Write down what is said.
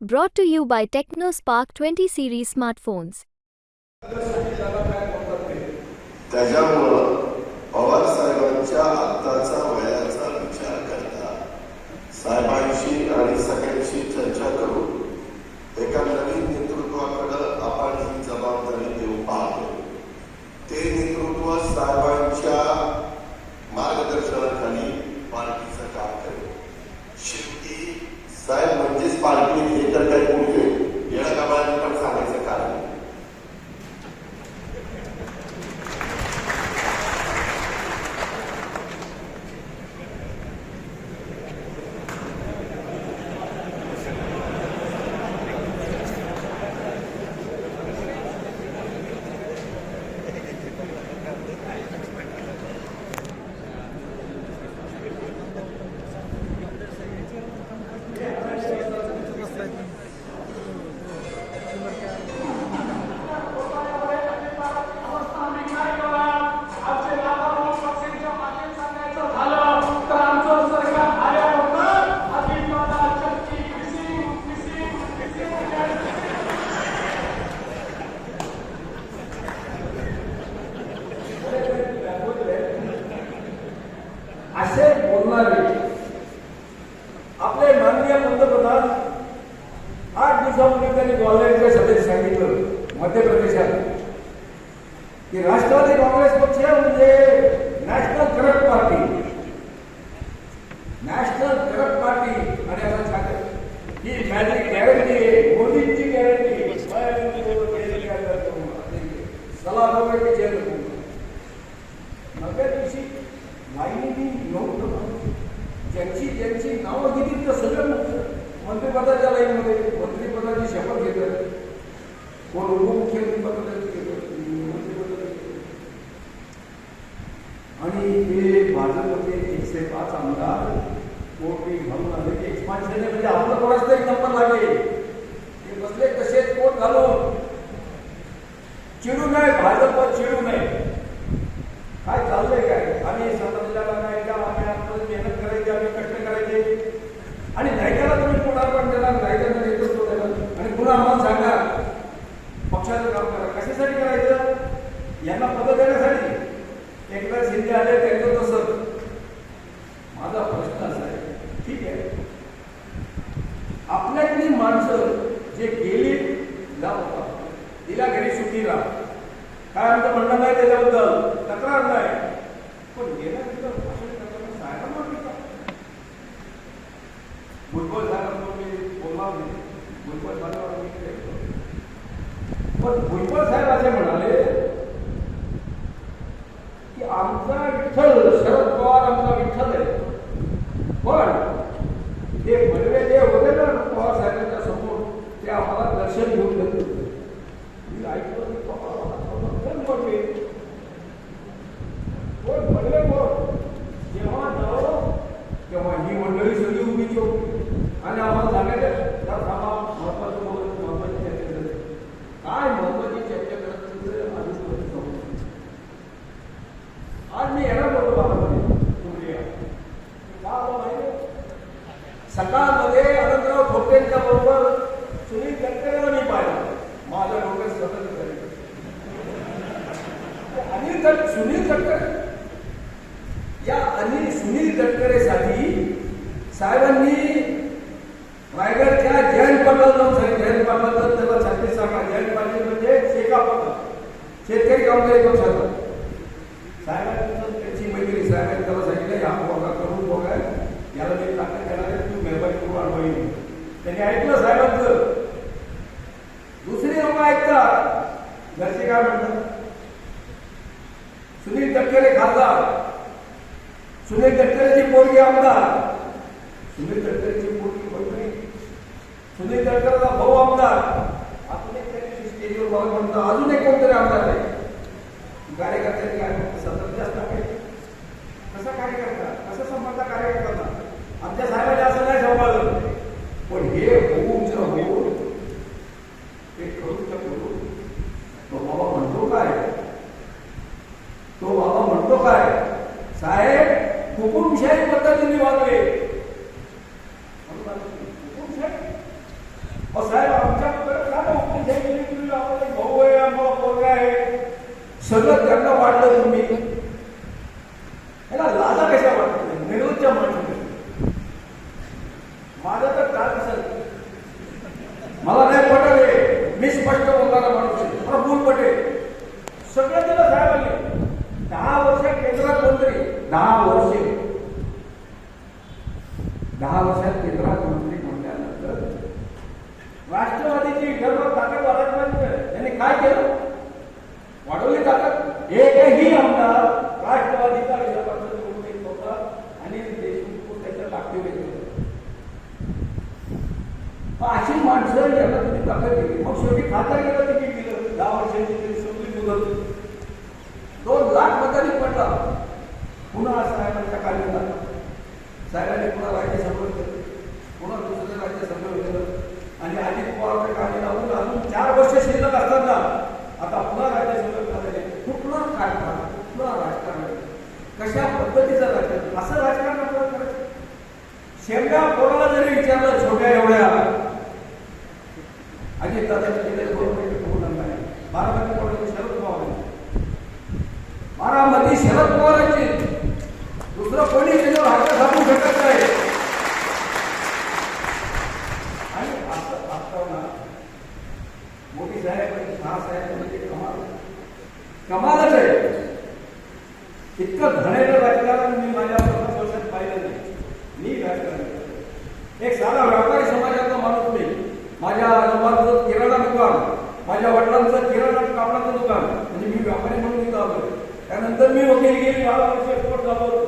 Brought to you by TechnoSpark 20 series smartphones. त्याच्यामुळं पवार साहेबांच्या आत्ताचा वयाचा विचार करता साहेबांशी आणि सगळ्यांशी चर्चा करून एका नवीन नेतृत्वाकडं आपण ही जबाबदारी देऊ पाहतो ते नेतृत्व साहेबांच्या मार्गदर्शनाखाली पार्टीचं काम करेल शेवटी साहेब म्हणजेच पार्टी हे तर काही मुलगे येणं कामाला पण सांगायचं कारण नाही. होणारी. आपले माननीय पंतप्रधान आठ दिवसापूर्वी त्यांनी ग्वाल्हेरच्या सभेत सांगितलं मध्य प्रदेशात की राष्ट्रवादी काँग्रेस पक्ष म्हणजे national corrupt party national corrupt party आणि असं सांगत ही मॅजिक गॅरंटी आहे मोदींची गॅरंटी सलाह वगैरे चेअर नव्या दिवशी लाईनीने नव्हतं ज्यांची ज्यांची नावं दिली तर सगळं पदाच्या लाईनमध्ये मंत्रिपदाची शपथ घेतात कोण उपमुख्यमंत्री पदाची आणि हे भाजपचे एकशे पाच आमदार कोटी घालून आले की एक्सपान्शन म्हणजे आपलं कोणाच तरी नंबर लागेल. ते बसले तसेच कोण घालून. चिडू नये भाजप चिडू नये काय चाललंय काय आम्ही समाजाला नाही का आम्ही आपलं मेहनत करायची आम्ही कष्ट करायचे आणि नायकाला तुम्ही पुढाकार देणार नायकांना नेतृत्व देणार आणि पुन्हा आम्हाला सांगा पक्षाचं काम करा कशासाठी करायचं यांना पद देण्यासाठी एकदा शिंदे आले त्यांचं तसं माझा प्रश्न असा आहे ठीक आहे आपल्यातली माणसं जे गेली जाऊ तिला घरी सुट्टी राहा. काय आमचं म्हणणं नाही त्याच्याबद्दल? तक्रार नाही. पण गेल्या तिथं भाषण करताना साहेबांना वाटतं भुजबळ साहेबांना मी बोलणार नाही. भुजबळ साहेबांना मी पण भुजबळ साहेब असे म्हणाले की आमचा विठ्ठल शरद पवार आमचा विठ्ठल आहे. पण ते बडवे जे होते ना पवार साहेबांच्या समोर ते आम्हाला दर्शन घेऊन देत होते. मी ऐकलं की बाबा, कोण पडले कोण पडले कोण जेव्हा जाऊ तेव्हा ही मंडळी सगळी उभीची होती आणि आम्हाला सांगायचं त्या थांबा महत्वाचं बोलत महत्वाची चर्चा करत काय महत्वाची चर्चा करत होते आधीच माहिती नव्हतं. आज मी येणार होतो बाबामध्ये कुंभरीया. का आलो माहिती आहे? सकाळमध्ये अनंतराव खोटेंच्या बरोबर सुनील गडकरीला मी पाहिलं. माझ्या डोक्यात सतत झाले अनिल गड सुनील गडकरी या अनिल सुनील गडकरीसाठी साहेबांनी रायगडच्या जयंत पाटील नाव सांगितलं जयंत पाटील त्याला छत्तीस सांगा जयंत पाटील म्हणजे शेका पक्ष शेतकरी कामगारी पक्षाचा साहेबांनी त्याची मैत्री साहेबांनी त्याला सांगितलं हा पोगा करून पोगा याला मी ताकद देणार आहे तू मेहरबानी करून अडवाई त्यांनी ऐकलं साहेबांचं. दुसरी लोक ऐकतात. घरचे काय म्हणतात? सुनील तटकरे खासदार. सुनील तटकरेची पोरगी आमदार. सुनील तटकरेची पोरगी मंत्री सुनील तटकरेचा भाऊ आमदार. आपण एक स्टेजवर मला अजून एक कोणतरी आमदार आहे. कार्यकर्त्यांनी काय म्हणतो सतत जास्त आहे कसा कार्यकर्ता कसा संबंध कार्यकर्ता आमच्या साहेबांनी असं नाही सांभाळलं पण हे होऊन होऊन ते करून त्या करून तो बाबा म्हणतो काय तो बाबा म्हणतो काय साहेब हुकुमशाही पद्धतीने वागले हुकुमशाही अहो साहेब आमच्याकडे काय ना उपदेश तुम्ही आम्हाला एक भाऊ आहे आम्हाला पोरगा आहे सगळं त्यांना वाटलं तुम्ही ह्याला लाजा कशा वाटत निरोधच्या माणसाने माझं तर काय असेल मला नाही पटले मी स्पष्ट बोलणारा माणूस आहे मला भूल पटेल सगळं साहेब आले दहा वर्ष केंद्रात मंत्री दहा वर्षे दहा वर्षात केंद्रात मंत्री राष्ट्रवादीची विदर्भात ताकद वाढायची त्यांनी काय केलं? वाढवली ताकद. एकही आमदार राष्ट्रवादीचा विदर्भात निवडून येत होता आणि देशमुख त्याच्या ताकदीवर येत अशी माणसं यांना तुम्ही ताकद दिली मग शेवटी खासदार गेलं तिकीट दिलं दहा वर्षांची तरी संपली मुदत कशा पद्धतीचं राजकारण? असं राजकारण आपल्याला करायचं शेवट्या पोराला जरी विचारलं छोट्या एवढ्या. आणि दादाच्या जिल्ह्यात दोन मिनिटं बोलणार नाही बारामती कोणाचे शरद पवार बारामती शरद पवारांची. दुसरं कोणी त्याच्यावर हात साधू शकत नाही. आणि असं असताना मोदी साहेब आणि शहा साहेब म्हणजे कमाल. कमालच आहे. इतकं घणेरं राजकारण मी माझ्या पन्नास वर्षात पाहिलं नाही. मी राजकारण एक साधा व्यापारी समाजाचा माणूस मी. माझ्या आजोबाचं किराणा दुकान माझ्या वडिलांचं किराणा कापडाचं दुकान म्हणजे मी व्यापारी म्हणून इथं आलो त्यानंतर मी वकील गेली बारा वर्ष एक्सपोर्ट झालो